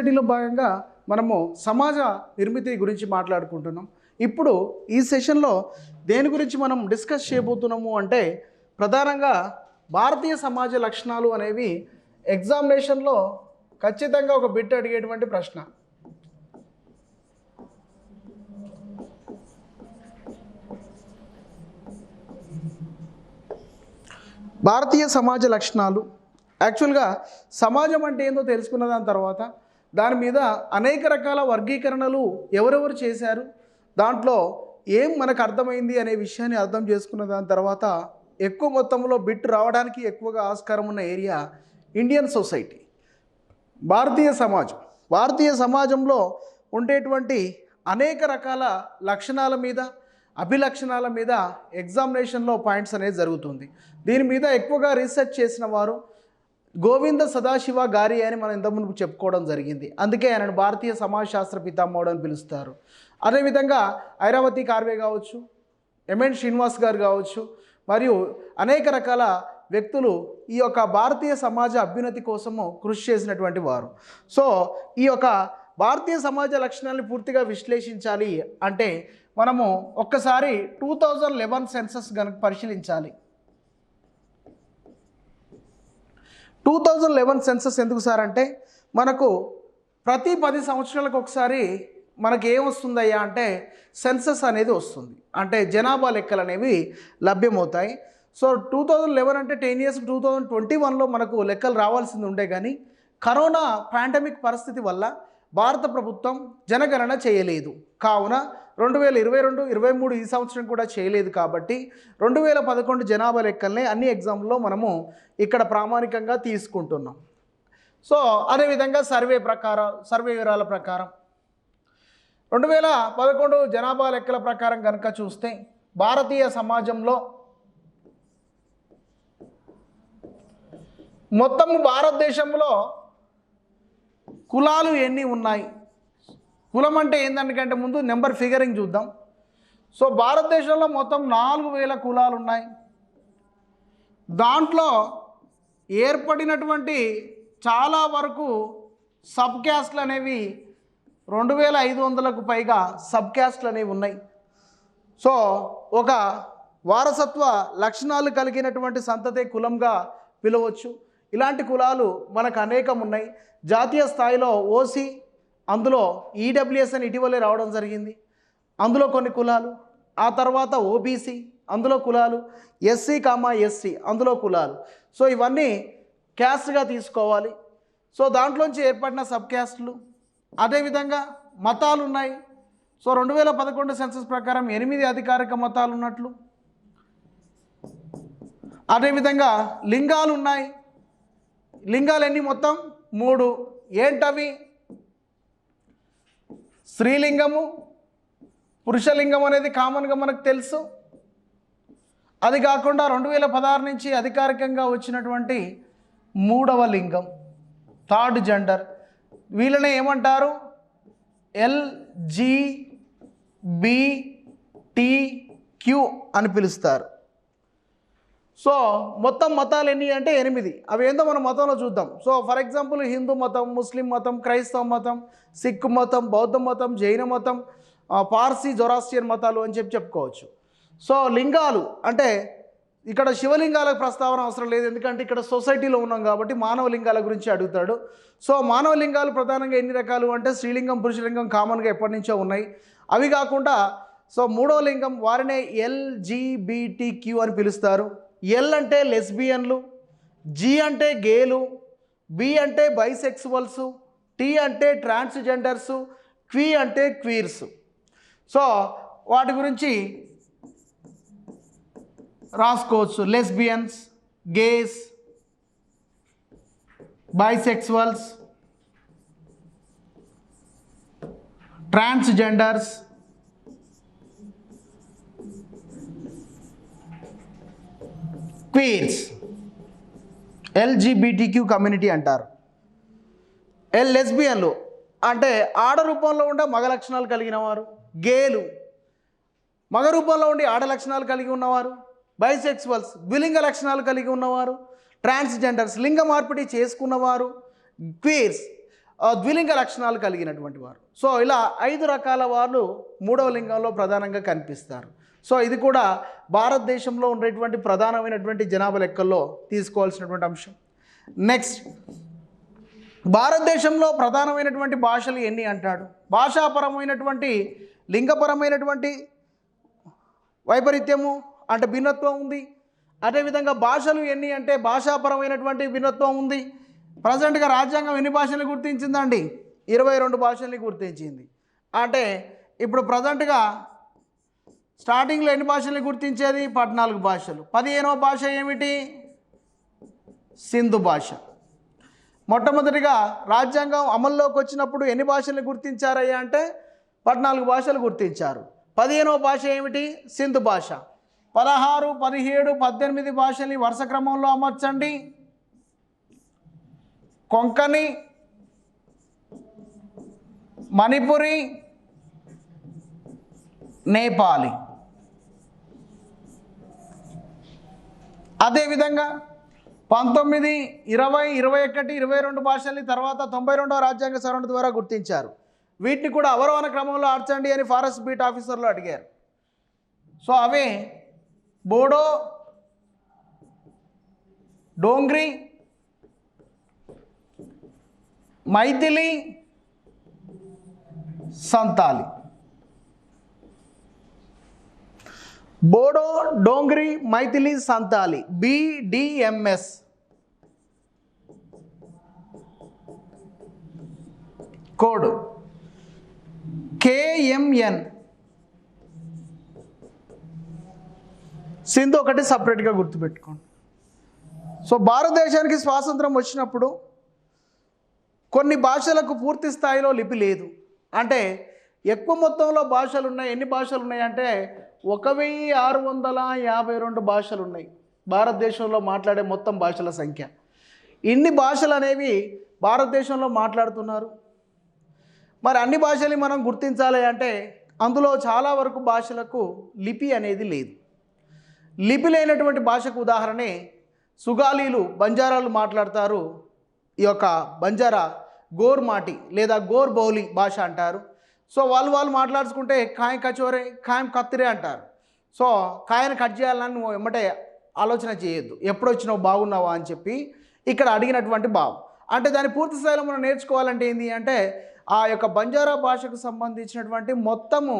సొసైటీలో భాగంగా మనము సమాజ నిర్మితి గురించి మాట్లాడుకుంటున్నాం. ఇప్పుడు ఈ సెషన్లో దేని గురించి మనం డిస్కస్ చేయబోతున్నాము అంటే ప్రధానంగా భారతీయ సమాజ లక్షణాలు అనేవి ఎగ్జామినేషన్లో ఖచ్చితంగా ఒక బిట్ అడిగేటువంటి ప్రశ్న. భారతీయ సమాజ లక్షణాలు. యాక్చువల్గా సమాజం అంటే ఏందో తెలుసుకున్న దాని తర్వాత దాని మీద అనేక రకాల వర్గీకరణలు ఎవరెవరు చేశారు? దాంట్లో ఏం మనకు అర్థమైంది అనే విషయాన్ని అర్థం చేసుకున్న దాని తర్వాత ఎక్కువ మొత్తంలో బిట్ రావడానికి ఎక్కువగా ఆస్కారం ఉన్న ఏరియా ఇండియన్ సొసైటీ. భారతీయ సమాజం. భారతీయ సమాజంలో ఉండేటువంటి అనేక రకాల లక్షణాల మీద అభిలక్షణాల మీద ఎగ్జామినేషన్లో పాయింట్స్ అనేది జరుగుతుంది. దీని మీద ఎక్కువగా రీసెర్చ్ చేసిన వారు గోవింద సదాశివ గారి అని మనం ఇంతకుముందు చెప్పుకోవడం జరిగింది. అందుకే ఆయనను భారతీయ సమాజ శాస్త్ర పితామహుడు అని పిలుస్తారు. అదేవిధంగా ఐరావతి కార్వే కావచ్చు ఎంఎన్ శ్రీనివాస్ గారు కావచ్చు మరియు అనేక రకాల వ్యక్తులు ఈ యొక్క భారతీయ సమాజ అభ్యున్నతి కోసము కృషి చేసినటువంటి వారు. సో ఈ యొక్క భారతీయ సమాజ లక్షణాలను పూర్తిగా విశ్లేషించాలి అంటే మనము ఒక్కసారి టూ థౌజండ్ లెవెన్ సెన్సస్ కనుక పరిశీలించాలి. టూ థౌజండ్ లెవెన్ సెన్సస్ ఎందుకు సార్ అంటే మనకు ప్రతి పది సంవత్సరాలకు ఒకసారి మనకి ఏం వస్తుందయ్యా అంటే సెన్సస్ అనేది వస్తుంది. అంటే జనాభా లెక్కలు అనేవి లభ్యమవుతాయి. సో టూ థౌజండ్ లెవెన్ అంటే ten years two thousand twenty వన్లో మనకు లెక్కలు రావాల్సింది ఉండే కానీ కరోనా పాండమిక్ పరిస్థితి వల్ల భారత ప్రభుత్వం జనగణన చేయలేదు. కావున రెండు వేల ఇరవై రెండు ఇరవై మూడు ఈ సంవత్సరం కూడా చేయలేదు కాబట్టి రెండు వేల పదకొండు జనాభా లెక్కల్ని అన్ని ఎగ్జామ్లో మనము ఇక్కడ ప్రామాణికంగా తీసుకుంటున్నాం. సో అదేవిధంగా సర్వే ప్రకారం సర్వే వివరాల ప్రకారం. రెండు వేల పదకొండు జనాభా లెక్కల ప్రకారం కనుక చూస్తే భారతీయ సమాజంలో మొత్తము భారతదేశంలో కులాలు ఎన్ని ఉన్నాయి? కులం అంటే ఏందనికంటే ముందు నెంబర్ ఫిగరింగ్ చూద్దాం. సో భారతదేశంలో మొత్తం నాలుగు వేల కులాలు ఉన్నాయి. దాంట్లో ఏర్పడినటువంటి చాలా వరకు సబ్ క్యాస్ట్లు అనేవి రెండు వేల ఐదు వందలకు పైగా సబ్ క్యాస్ట్లు అనేవి ఉన్నాయి. సో ఒక వారసత్వ లక్షణాలు కలిగినటువంటి సంతతే కులంగా పిలవచ్చు. ఇలాంటి కులాలు మనకు అనేకం ఉన్నాయి జాతీయ స్థాయిలో ఓసీ అందులో ఈడబ్ల్యూఎస్ అని ఇటీవలే రావడం జరిగింది. అందులో కొన్ని కులాలు ఆ తర్వాత ఓబీసీ అందులో కులాలు ఎస్సీ కామా ఎస్సీ అందులో కులాలు. సో ఇవన్నీ క్యాస్ట్గా తీసుకోవాలి. సో దాంట్లోంచి ఏర్పడిన సబ్ క్యాస్ట్లు అదేవిధంగా మతాలు ఉన్నాయి సో రెండు వేల పదకొండు సెన్సస్ ప్రకారం ఎనిమిది అధికారిక మతాలు ఉన్నట్లు అదేవిధంగా లింగాలు ఉన్నాయి లింగాలన్నీ మొత్తం మూడు. ఏంటవి? స్త్రీలింగము పురుషలింగం అనేది కామన్గా మనకు తెలుసు. అది కాకుండా రెండు వేల పదహారు నుంచి అధికారికంగా వచ్చినటువంటి మూడవ లింగం థర్డ్ జెండర్. వీళ్ళనే ఏమంటారు? ఎల్జిబిటిక్యూ అని పిలుస్తారు. సో మొత్తం మతాలు ఎన్ని అంటే ఎనిమిది. అవి ఏందో మనం మతంలో చూద్దాం. సో ఫర్ ఎగ్జాంపుల్ హిందూ మతం ముస్లిం మతం క్రైస్తవ మతం సిక్ మతం బౌద్ధ మతం జైన మతం పార్సీ జొరాస్టియన్ మతాలు అని చెప్పి చెప్పుకోవచ్చు. సో లింగాలు అంటే ఇక్కడ శివలింగాలకు ప్రస్తావన అవసరం లేదు. ఎందుకంటే ఇక్కడ సొసైటీలో ఉన్నాం కాబట్టి మానవ లింగాల గురించి అడుగుతాడు. సో మానవ లింగాలు ప్రధానంగా ఎన్ని రకాలు అంటే స్త్రీలింగం పురుషలింగం కామన్గా ఎప్పటి నుంచో ఉన్నాయి. అవి కాకుండా సో మూడో లింగం వారినే ఎల్జీబీటీక్యూ అని పిలుస్తారు. ఎల్ అంటే లెస్బియన్లు జి అంటే గేలు బి అంటే బైసెక్సువల్స్ టీ అంటే ట్రాన్స్జెండర్స్ క్వీ అంటే క్వీర్స్ సో వాటి గురించి రాసుకోవచ్చు. Lesbians gays bisexuals transgenders queens. LGBTQ community అంటారు. ఎల్ లెస్బియన్లు అంటే ఆడ రూపంలో ఉండే మగ లక్షణాలు కలిగిన వారు. గేలు. మగ రూపంలో ఉండి ఆడ లక్షణాలు కలిగి ఉన్నవారు. బైసెక్సువల్స్ ద్విలింగ లక్షణాలు కలిగి ఉన్నవారు. ట్రాన్స్జెండర్స్ లింగ మార్పిడి చేసుకున్నవారు. క్వీర్స్ ద్విలింగ లక్షణాలు కలిగినటువంటి వారు. సో ఇలా ఐదు రకాల వాళ్ళు మూడవ లింగంలో ప్రధానంగా కనిపిస్తారు. సో ఇది కూడా భారతదేశంలో ఉండేటువంటి ప్రధానమైనటువంటి జనాభా లెక్కల్లో తీసుకోవాల్సినటువంటి అంశం. నెక్స్ట్ భారతదేశంలో ప్రధానమైనటువంటి భాషలు ఎన్ని అంటాడు? భాషాపరమైనటువంటి లింగపరమైనటువంటి వైపరీత్యము అంటే భిన్నత్వం ఉంది. అదేవిధంగా భాషలు ఎన్ని అంటే భాషాపరమైనటువంటి భిన్నత్వం ఉంది. ప్రజెంట్గా రాజ్యాంగం ఎన్ని భాషల్ని గుర్తించిందండి? ఇరవై రెండు భాషల్ని గుర్తించింది. అంటే ఇప్పుడు ప్రజెంట్గా స్టార్టింగ్లో ఎన్ని భాషల్ని గుర్తించేది? పద్నాలుగు భాషలు. పదిహేనవ భాష ఏమిటి? సింధు భాష. మొట్టమొదటిగా రాజ్యాంగం అమల్లోకి వచ్చినప్పుడు ఎన్ని భాషల్ని గుర్తించారయ్యా అంటే పద్నాలుగు భాషలు గుర్తించారు. పదిహేనవ భాష ఏమిటి? సింధు భాష. పదహారు పదిహేడు పద్దెనిమిది భాషల్ని వరుస క్రమంలో అమర్చండి. కొంకణి మణిపురి నేపాలి. అదేవిధంగా పంతొమ్మిది ఇరవై ఇరవై ఒకటి ఇరవై రెండు భాషల్ని తర్వాత తొంభై రెండవ రాజ్యాంగ సవరణ ద్వారా గుర్తించారు. వీటిని కూడా అవరోహణ క్రమంలో ఆర్చండి అని ఫారెస్ట్ బీట్ ఆఫీసర్లు అడిగారు. సో అవే Bodo Dogri Maithili Santali. Bodo Dogri Maithili Santali BDMS code. KMN Sindhu ఒకటి సపరేట్గా గుర్తుపెట్టుకోండి. సో భారతదేశానికి స్వాతంత్రం వచ్చినప్పుడు కొన్ని భాషలకు పూర్తి స్థాయిలో లిపి లేదు. అంటే ఎక్కువ మొత్తంలో భాషలు ఉన్నాయి ఎన్ని భాషలు ఉన్నాయంటే ఒక వెయ్యి ఆరు వందల యాభై రెండు భాషలు ఉన్నాయి. భారతదేశంలో మాట్లాడే మొత్తం భాషల సంఖ్య. ఇన్ని భాషలు అనేవి భారతదేశంలో మాట్లాడుతున్నారు. మరి అన్ని భాషల్ని మనం గుర్తించాలి అంటే అందులో చాలా వరకు భాషలకు లిపి అనేది లేదు. లిపి లేనటువంటి భాషకు ఉదాహరణే సుగాలీలు బంజారాలు మాట్లాడతారు. ఈ యొక్క బంజారా గోర్ మాటి లేదా గోర్ బౌలి భాష అంటారు. సో వాళ్ళు వాళ్ళు మాట్లాడుకుంటే కాయం కచోరే కాయం కత్తిరే అంటారు. సో కాయను కట్ చేయాలని నువ్వు ఎమ్మటే ఆలోచన చేయొద్దు. ఎప్పుడు వచ్చినావు బాగున్నావా అని చెప్పి ఇక్కడ అడిగినటువంటి భావం అంటే దాని పూర్తి స్థాయిలో మనం నేర్చుకోవాలంటే ఏంటి అంటే ఆ యొక్క బంజారా భాషకు సంబంధించినటువంటి మొత్తము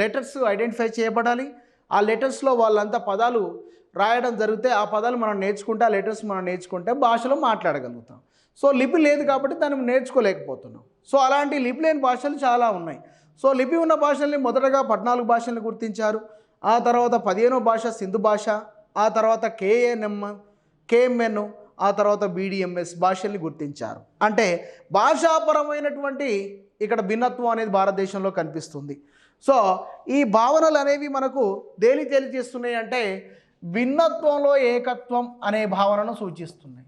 లెటర్స్ ఐడెంటిఫై చేయబడాలి. ఆ లెటర్స్లో వాళ్ళంతా పదాలు రాయడం జరిగితే ఆ పదాలు మనం నేర్చుకుంటే ఆ లెటర్స్ మనం నేర్చుకుంటే భాషలో మాట్లాడగలుగుతాం. సో లిపి లేదు కాబట్టి దాన్ని నేర్చుకోలేకపోతున్నాం. సో అలాంటి లిపి లేని భాషలు చాలా ఉన్నాయి. సో లిపి ఉన్న భాషల్ని మొదటగా పద్నాలుగు భాషల్ని గుర్తించారు. ఆ తర్వాత పదిహేనో భాష సింధు భాష ఆ తర్వాత కేఎన్ఎం కేఎంఎన్ ఆ తర్వాత బీడిఎంఎస్ భాషల్ని గుర్తించారు. అంటే భాషాపరమైనటువంటి ఇక్కడ భిన్నత్వం అనేది భారతదేశంలో కనిపిస్తుంది. సో ఈ భావనలు అనేవి మనకు దేని తెలియజేస్తున్నాయి అంటే భిన్నత్వంలో ఏకత్వం అనే భావనను సూచిస్తున్నాయి.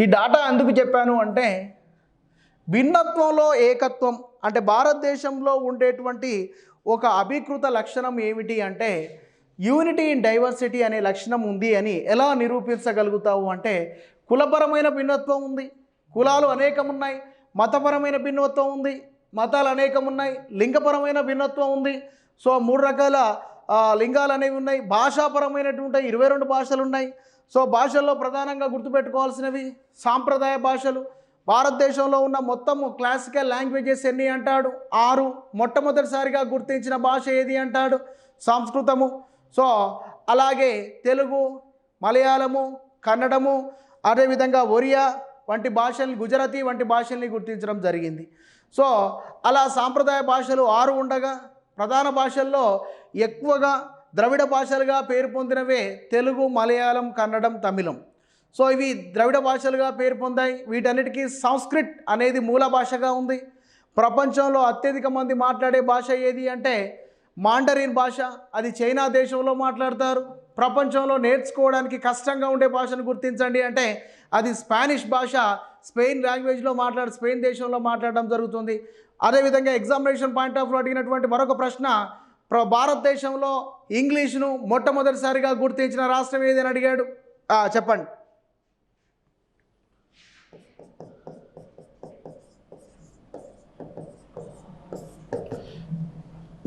ఈ డాటా ఎందుకు చెప్పాను అంటే భిన్నత్వంలో ఏకత్వం అంటే భారతదేశంలో ఉండేటువంటి ఒక అభికృత లక్షణం ఏమిటి అంటే యూనిటీ ఇన్ డైవర్సిటీ అనే లక్షణం ఉంది అని ఎలా నిరూపించగలుగుతావు అంటే కులపరమైన భిన్నత్వం ఉంది. కులాలు అనేకం ఉన్నాయి మతపరమైన భిన్నత్వం ఉంది. మతాలు అనేకం ఉన్నాయి లింగపరమైన భిన్నత్వం ఉంది. సో మూడు రకాల లింగాలు అనేవి ఉన్నాయి. భాషాపరమైనటువంటి ఇరవై రెండు భాషలు ఉన్నాయి. సో భాషల్లో ప్రధానంగా గుర్తుపెట్టుకోవాల్సినవి సాంప్రదాయ భాషలు. భారతదేశంలో ఉన్న మొత్తము క్లాసికల్ లాంగ్వేజెస్ ఎన్ని అంటాడు? ఆరు. మొట్టమొదటిసారిగా గుర్తించిన భాష ఏది అంటాడు? సంస్కృతము. సో అలాగే తెలుగు మలయాళము కన్నడము అదేవిధంగా ఒరియా వంటి భాషల్ని గుజరాతీ వంటి భాషల్ని గుర్తించడం జరిగింది. సో అలా సాంప్రదాయ భాషలు ఆరు ఉండగా ప్రధాన భాషల్లో ఎక్కువగా ద్రవిడ భాషలుగా పేరు పొందినవే తెలుగు మలయాళం కన్నడం తమిళం. సో ఇవి ద్రవిడ భాషలుగా పేరు పొందాయి. వీటన్నిటికీ సంస్కృత్ అనేది మూల భాషగా ఉంది. ప్రపంచంలో అత్యధిక మంది మాట్లాడే భాష ఏది అంటే మాండరిన్ భాష. అది చైనా దేశంలో మాట్లాడతారు. ప్రపంచంలో నేర్చుకోవడానికి కష్టంగా ఉండే భాషను గుర్తించండి అంటే అది స్పానిష్ భాష. స్పెయిన్ లాంగ్వేజ్లో మాట్లాడు స్పెయిన్ దేశంలో మాట్లాడడం జరుగుతుంది. అదేవిధంగా ఎగ్జామినేషన్ పాయింట్ ఆఫ్ వ్యూ అడిగినటువంటి మరొక ప్రశ్న ప్ర భారతదేశంలో ఇంగ్లీష్ను మొట్టమొదటిసారిగా గుర్తించిన రాష్ట్రం ఏదని అడిగాడు. చెప్పండి.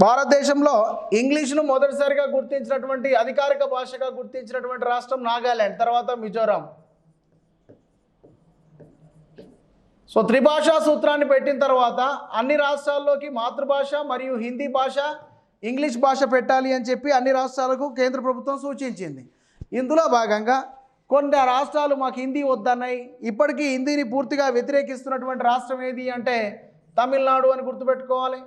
భారతదేశంలో ఇంగ్లీష్ను మొదటిసారిగా గుర్తించినటువంటి అధికారిక భాషగా గుర్తించినటువంటి రాష్ట్రం నాగాల్యాండ్ తర్వాత మిజోరాం. సో త్రిభాషా సూత్రాన్ని పెట్టిన తర్వాత అన్ని రాష్ట్రాల్లోకి మాతృభాష మరియు హిందీ భాష ఇంగ్లీష్ భాష పెట్టాలి అని చెప్పి అన్ని రాష్ట్రాలకు కేంద్ర ప్రభుత్వం సూచించింది. ఇందులో భాగంగా కొన్ని రాష్ట్రాలు మాకు హిందీ వద్దన్నాయి. ఇప్పటికీ హిందీని పూర్తిగా వ్యతిరేకిస్తున్నటువంటి రాష్ట్రం ఏది అంటే తమిళనాడు అని గుర్తుపెట్టుకోవాలి.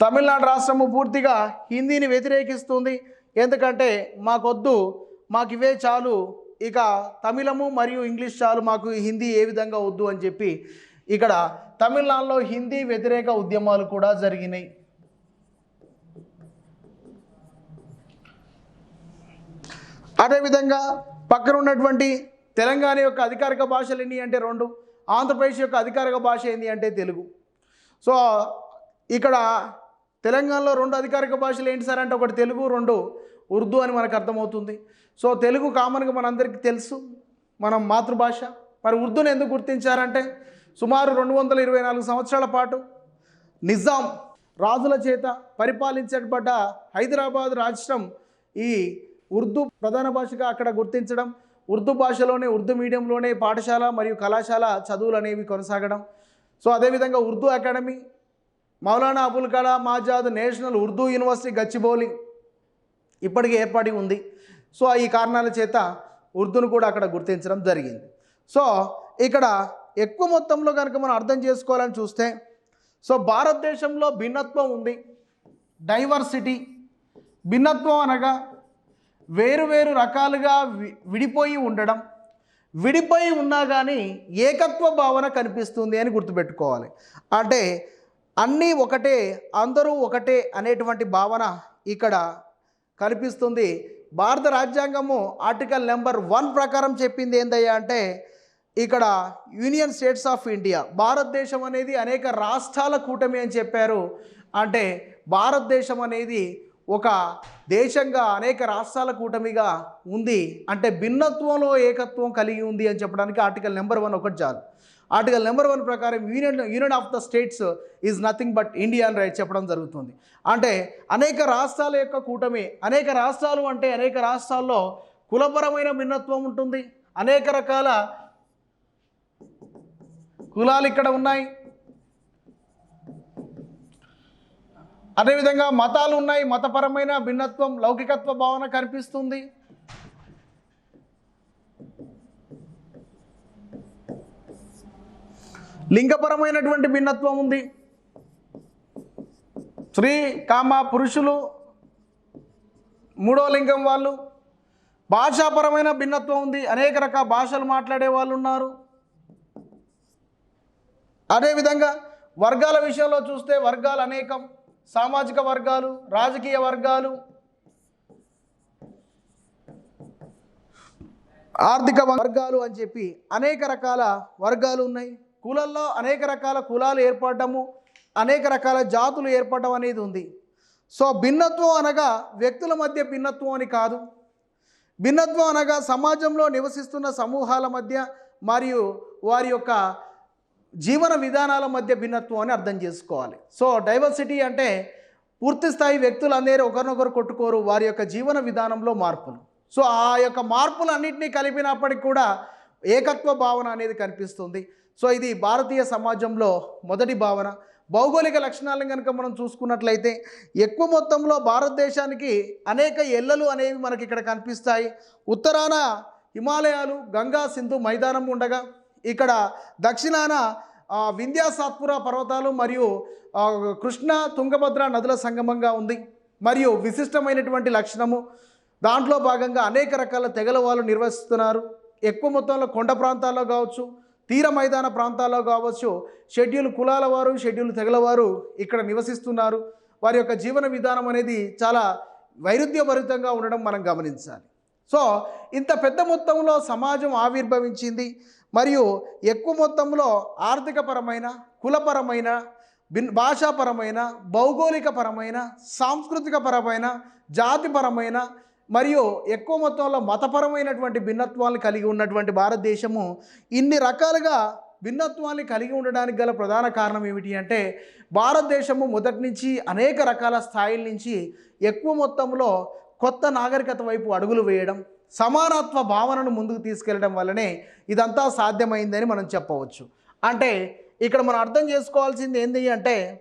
తమిళనాడు రాష్ట్రము పూర్తిగా హిందీని వ్యతిరేకిస్తుంది. ఎందుకంటే మాకొద్దు మాకు ఇవే చాలు. ఇక తమిళము మరియు ఇంగ్లీష్ చాలు. మాకు హిందీ ఏ విధంగా వద్దు అని చెప్పి ఇక్కడ తమిళనాడులో హిందీ వ్యతిరేక ఉద్యమాలు కూడా జరిగినాయి. అదేవిధంగా పక్కన ఉన్నటువంటి తెలంగాణ యొక్క అధికారిక భాషలు ఎన్ని అంటే రెండు ఆంధ్రప్రదేశ్ యొక్క అధికారిక భాష ఏంటి అంటే తెలుగు. సో ఇక్కడ తెలంగాణలో రెండు అధికారిక భాషలు ఏంటి సార్ అంటే ఒకటి తెలుగు రెండు ఉర్దూ అని మనకు అర్థమవుతుంది. సో తెలుగు కామన్గా మనందరికీ తెలుసు మనం మాతృభాష. మరి ఉర్దూని ఎందుకు గుర్తించారంటే సుమారు రెండు వందల ఇరవై నాలుగు సంవత్సరాల పాటు నిజాం రాజుల చేత పరిపాలించబడ్డ హైదరాబాద్ రాష్ట్రం ఈ ఉర్దూ ప్రధాన భాషగా అక్కడ గుర్తించడం ఉర్దూ భాషలోనే ఉర్దూ మీడియంలోనే పాఠశాల మరియు కళాశాల చదువులు అనేవి కొనసాగడం. సో అదేవిధంగా Urdu academy Maulana Abul Kalam Azad national Urdu university Gachibowli ఇప్పటికీ ఏర్పడి ఉంది. సో ఈ కారణాల చేత ఉర్దూను కూడా అక్కడ గుర్తించడం జరిగింది. సో ఇక్కడ ఎక్కువ మొత్తంలో కనుక మనం అర్థం చేసుకోవాలని చూస్తే సో భారతదేశంలో భిన్నత్వం ఉంది డైవర్సిటీ. భిన్నత్వం అనగా వేరు వేరు రకాలుగా విడిపోయి ఉండడం. విడిపోయి ఉన్నా కానీ ఏకత్వ భావన కనిపిస్తుంది అని గుర్తుపెట్టుకోవాలి. అంటే అన్నీ ఒకటే అందరూ ఒకటే అనేటువంటి భావన ఇక్కడ కనిపిస్తుంది. భారత రాజ్యాంగము ఆర్టికల్ నెంబర్ వన్ ప్రకారం చెప్పింది ఏందయ్యా అంటే ఇక్కడ యూనియన్ స్టేట్స్ ఆఫ్ ఇండియా భారతదేశం అనేది అనేక రాష్ట్రాల కూటమి అని చెప్పారు. అంటే భారతదేశం అనేది ఒక దేశంగా అనేక రాష్ట్రాల కూటమిగా ఉంది. అంటే భిన్నత్వంలో ఏకత్వం కలిగి ఉంది అని చెప్పడానికి ఆర్టికల్ నెంబర్ వన్ ఒకటి చాలు. ఆర్టికల్ నెంబర్ వన్ ప్రకారం union union of the states is nothing but India అని రైట్ చెప్పడం జరుగుతుంది. అంటే అనేక రాష్ట్రాల యొక్క కూటమి అనేక రాష్ట్రాలు అంటే అనేక రాష్ట్రాల్లో కులపరమైన భిన్నత్వం ఉంటుంది. అనేక రకాల కులాలు ఇక్కడ ఉన్నాయి. అదేవిధంగా మతాలు ఉన్నాయి. మతపరమైన భిన్నత్వం లౌకికత్వ భావన కనిపిస్తుంది. లింగపరమైనటువంటి భిన్నత్వం ఉంది. స్త్రీ కామ పురుషులు మూడో లింగం వాళ్ళు. భాషాపరమైన భిన్నత్వం ఉంది. అనేక రకాల భాషలు మాట్లాడే వాళ్ళు ఉన్నారు. అదేవిధంగా వర్గాల విషయంలో చూస్తే వర్గాలు అనేకం. సామాజిక వర్గాలు రాజకీయ వర్గాలు ఆర్థిక వర్గాలు అని చెప్పి అనేక రకాల వర్గాలు ఉన్నాయి. కులల్లో అనేక రకాల కులాలు ఏర్పడము అనేక రకాల జాతులు ఏర్పడడం అనేది ఉంది. సో భిన్నత్వం అనగా వ్యక్తుల మధ్య భిన్నత్వం అని కాదు. భిన్నత్వం అనగా సమాజంలో నివసిస్తున్న సమూహాల మధ్య మరియు వారి యొక్క జీవన విధానాల మధ్య భిన్నత్వం అని అర్థం చేసుకోవాలి. సో డైవర్సిటీ అంటే పూర్తి స్థాయి వ్యక్తులు అందరూ ఒకరినొకరు కొట్టుకోరు వారి యొక్క జీవన విధానంలో మార్పులు. సో ఆ యొక్క మార్పులన్నింటినీ కలిపినప్పటికి కూడా ఏకత్వ భావన అనేది కనిపిస్తుంది. సో ఇది భారతీయ సమాజంలో మొదటి భావన. భౌగోళిక లక్షణాలను కనుక మనం చూసుకున్నట్లయితే ఎక్కువ మొత్తంలో భారతదేశానికి అనేక ఎల్లలు అనేవి మనకి ఇక్కడ కనిపిస్తాయి. ఉత్తరాన హిమాలయాలు గంగా సింధు మైదానం ఉండగా ఇక్కడ దక్షిణాన వింధ్యాసాత్పుర పర్వతాలు మరియు కృష్ణ తుంగభద్ర నదుల సంగమంగా ఉంది. మరియు విశిష్టమైనటువంటి లక్షణము దాంట్లో భాగంగా అనేక రకాల తెగల వాళ్ళు నిర్వహిస్తున్నారు. ఎక్కువ మొత్తంలో కొండ ప్రాంతాల్లో కావచ్చు తీర మైదాన ప్రాంతాల్లో కావచ్చు షెడ్యూల్ కులాల వారు షెడ్యూల్ తెగల వారు ఇక్కడ నివసిస్తున్నారు. వారి యొక్క జీవన విధానం అనేది చాలా వైరుధ్యభరితంగా ఉండడం మనం గమనించాలి. సో ఇంత పెద్ద మొత్తంలో సమాజం ఆవిర్భవించింది. మరియు ఎక్కువ మొత్తంలో ఆర్థికపరమైన కులపరమైన భిన్ భాషాపరమైన భౌగోళికపరమైన సాంస్కృతికపరమైన జాతిపరమైన మరియు ఎక్కువ మొత్తంలో మతపరమైనటువంటి భిన్నత్వాలను కలిగి ఉన్నటువంటి భారతదేశము ఇన్ని రకాలుగా భిన్నత్వాన్ని కలిగి ఉండడానికి గల ప్రధాన కారణం ఏమిటి అంటే భారతదేశము మొదటి నుంచి అనేక రకాల స్థాయిల నుంచి ఎక్కువ మొత్తంలో కొత్త నాగరికత వైపు అడుగులు వేయడం సమానత్వ భావనను ముందుకు తీసుకెళ్ళడం వల్లనే ఇదంతా సాధ్యమైందని మనం చెప్పవచ్చు. అంటే ఇక్కడ మనం అర్థం చేసుకోవాల్సింది ఏంటి అంటే